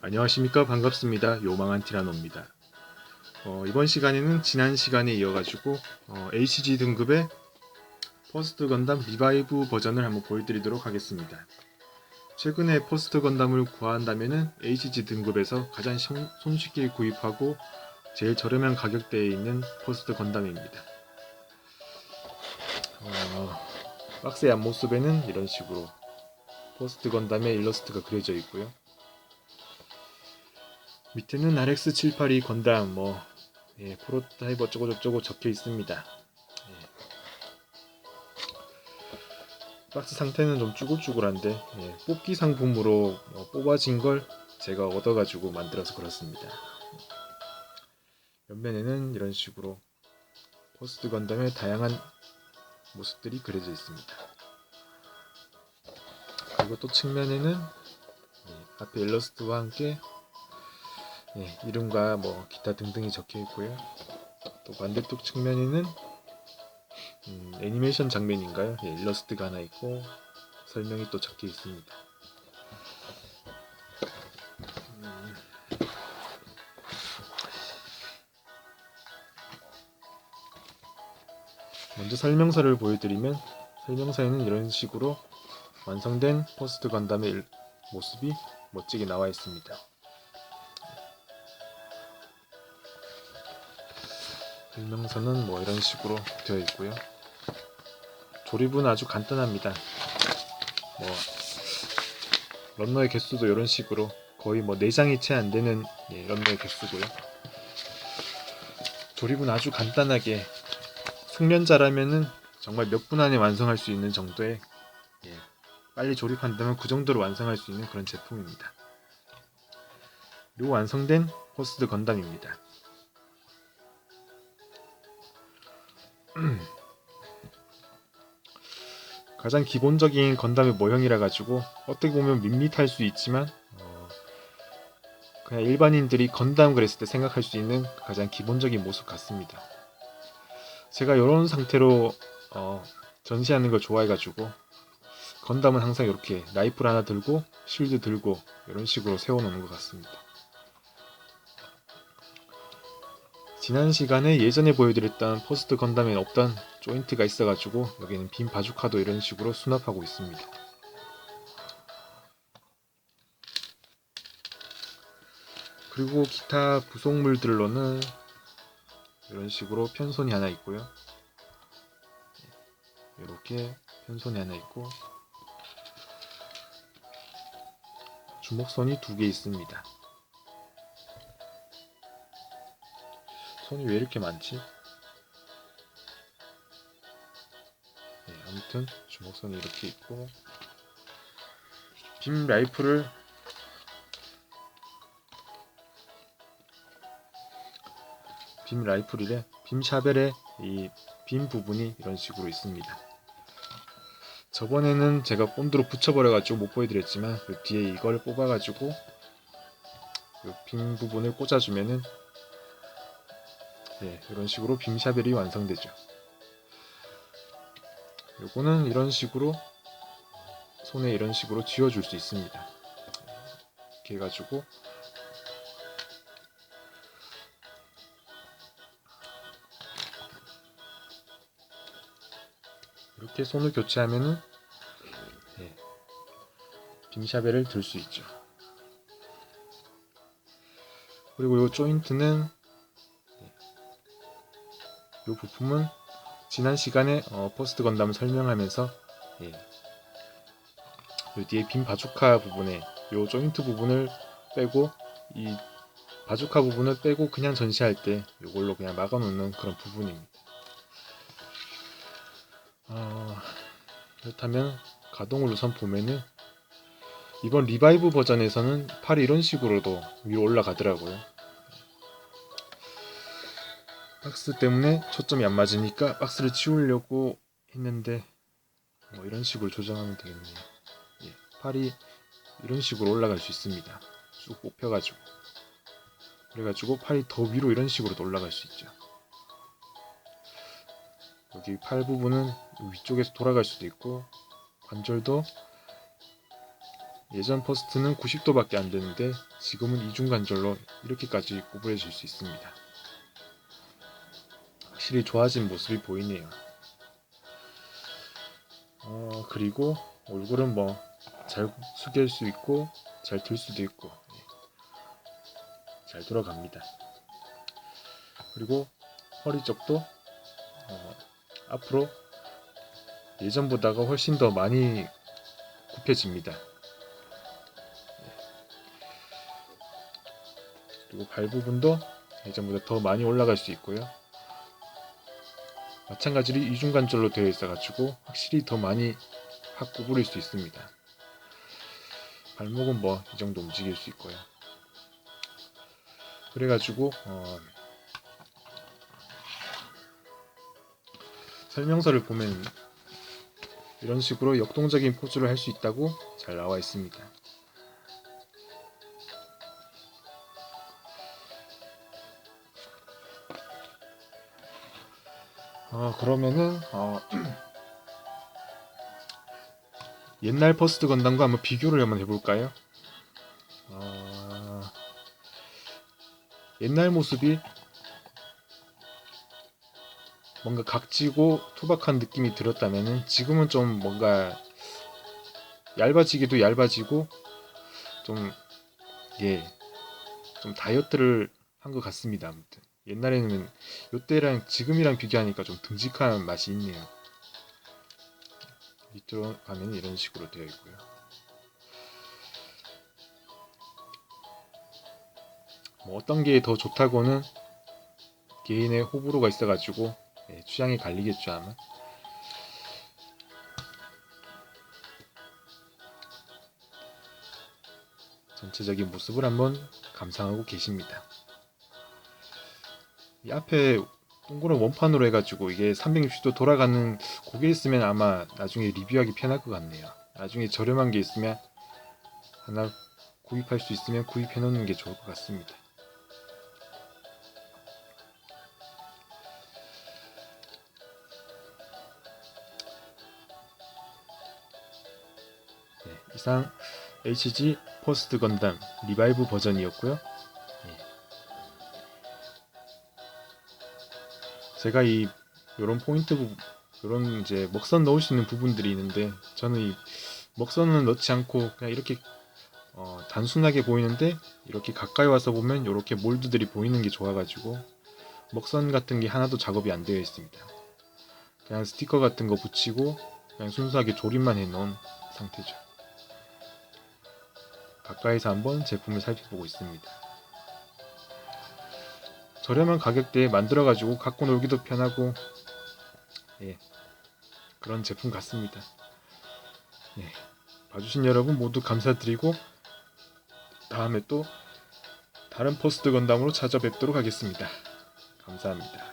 안녕하십니까? 반갑습니다. 요망한 티라노입니다. 어, 이번 시간에는 지난 시간에 이어가지고 어, HG 등급의 퍼스트 건담 리바이브 버전을 한번 보여드리도록 하겠습니다. 최근에 퍼스트 건담을 구한다면은 HG 등급에서 가장 손- 손쉽게 구입하고 제일 저렴한 가격대에 있는 퍼스트 건담입니다. 어, 박스의 앞모습에는 이런 식으로 퍼스트 건담의 일러스트가 그려져 있고요 밑에는 RX782 건담 뭐 예, 프로타입 어쩌고 저쩌고 적혀 있습니다. 예. 박스 상태는 좀 쭈글쭈글한데 예, 뽑기 상품으로 어, 뽑아진 걸 제가 얻어가지고 만들어서 그렇습니다. 옆면에는 이런 식으로 포스트 건담의 다양한 모습들이 그려져 있습니다. 그리고 또 측면에는 예, 앞에 일러스트와 함께 예, 이름과 뭐 기타 등등이 적혀 있고요. 또 반대쪽 측면에는 음, 애니메이션 장면인가요? 예, 일러스트가 하나 있고 설명이 또 적혀 있습니다. 음, 먼저 설명서를 보여드리면 설명서에는 이런 식으로 완성된 포스트 건담의 일- 모습이 멋지게 나와 있습니다. 설명서는 뭐 이런 식으로 되어 있고요. 조립은 아주 간단합니다. 뭐 런너의 개수도 이런 식으로 거의 뭐 4장이 채 안 되는 예, 런너의 개수고요. 조립은 아주 간단하게 숙련자라면은 정말 몇 분 안에 완성할 수 있는 정도의 예, 빨리 조립한다면 그 정도로 완성할 수 있는 그런 제품입니다. 그리고 완성된 포스트 건담입니다. 가장 기본적인 건담의 모형이라 가지고 어떻게 보면 밋밋할 수 있지만 어, 그냥 일반인들이 건담 그랬을 때 생각할 수 있는 가장 기본적인 모습 같습니다. 제가 이런 상태로 어, 전시하는 걸 좋아해가지고 건담은 항상 이렇게 라이플 하나 들고 실드 들고 이런 식으로 세워놓는 것 같습니다. 지난 시간에 예전에 보여드렸던 포스트 건담에 없던 조인트가 있어가지고 여기는 빈 바주카도 이런 식으로 수납하고 있습니다. 그리고 기타 부속물들로는 이런 식으로 편손이 하나 있고요. 이렇게 편손이 하나 있고 주먹선이 두 개 있습니다. 손이 왜 이렇게 많지? 네, 아무튼 주먹선이 이렇게 있고 빔 라이플을 빔 라이플이래 빔 샤벨의 이 빔 부분이 이런 식으로 있습니다. 저번에는 제가 본드로 붙여버려가지고 못 보여드렸지만 그 뒤에 이걸 뽑아가지고 빔 부분을 꽂아주면은 네, 이런 식으로 빔샤벨이 완성되죠. 요거는 이런 식으로 손에 이런 식으로 쥐어줄 수 있습니다. 이렇게 해가지고 이렇게 손을 교체하면은 네, 빔샤벨을 들 수 있죠. 그리고 이 조인트는 이 부품은 지난 시간에 어, 포스트 건담을 설명하면서 예, 요 뒤에 빈 바주카 부분에 요 조인트 부분을 빼고 이 바주카 부분을 빼고 그냥 전시할 때 요걸로 그냥 막아놓는 그런 부분입니다. 어, 그렇다면 가동을 우선 보면은 이번 리바이브 버전에서는 팔이 이런 식으로도 위로 올라가더라고요. 박스 때문에 초점이 안 맞으니까 박스를 치우려고 했는데 뭐 이런 식으로 조정하면 되겠네요. 예, 팔이 이런 식으로 올라갈 수 있습니다. 쭉 뽑혀가지고 그래가지고 팔이 더 위로 이런 식으로 올라갈 수 있죠. 여기 팔 부분은 위쪽에서 돌아갈 수도 있고 관절도 예전 퍼스트는 90도밖에 안 되는데 지금은 이중 관절로 이렇게까지 구부려질 수 있습니다. 확실히 좋아진 모습이 보이네요. 어, 그리고 얼굴은 뭐 잘 숙일 수 있고 잘 들 수도 있고 예. 잘 돌아갑니다. 그리고 허리 쪽도 어, 앞으로 예전보다가 훨씬 더 많이 굽혀집니다. 그리고 발 부분도 예전보다 더 많이 올라갈 수 있고요. 마찬가지로 이중관절로 되어 있어가지고 확실히 더 많이 확 구부릴 수 있습니다. 발목은 뭐 이 정도 움직일 수 있고요. 그래가지고 어, 설명서를 보면 이런 식으로 역동적인 포즈를 할 수 있다고 잘 나와 있습니다. 어, 그러면은 어, 옛날 퍼스트 건담과 한번 비교를 한번 해볼까요? 어, 옛날 모습이 뭔가 각지고 투박한 느낌이 들었다면은 지금은 좀 뭔가 얇아지기도 얇아지고 좀 예, 좀 다이어트를 한 것 같습니다. 아무튼 옛날에는 요때랑 지금이랑 비교하니까 좀 듬직한 맛이 있네요. 밑으로 가면 이런 식으로 되어 있고요. 뭐 어떤 게 더 좋다고는 개인의 호불호가 있어가지고 예, 취향이 갈리겠죠 아마. 전체적인 모습을 한번 감상하고 계십니다. 이 앞에 동그란 원판으로 해가지고 이게 360도 돌아가는 고개 있으면 아마 나중에 리뷰하기 편할 것 같네요. 나중에 저렴한 게 있으면 하나 구입할 수 있으면 구입해 놓는 게 좋을 것 같습니다. 네, 이상 HG 포스트 건담 리바이브 버전이었고요. 제가 이 요런 포인트 부 요런 이제 먹선 넣을 수 있는 부분들이 있는데 저는 이 먹선은 넣지 않고 그냥 이렇게 어, 단순하게 보이는데 이렇게 가까이 와서 보면 이렇게 몰드들이 보이는 게 좋아가지고 먹선 같은 게 하나도 작업이 안 되어 있습니다. 그냥 스티커 같은 거 붙이고 그냥 순수하게 조립만 해놓은 상태죠. 가까이서 한번 제품을 살펴보고 있습니다. 저렴한 가격대에 만들어가지고 갖고 놀기도 편하고 예, 그런 제품 같습니다. 예, 봐주신 여러분 모두 감사드리고 다음에 또 다른 포스트 건담으로 찾아뵙도록 하겠습니다. 감사합니다.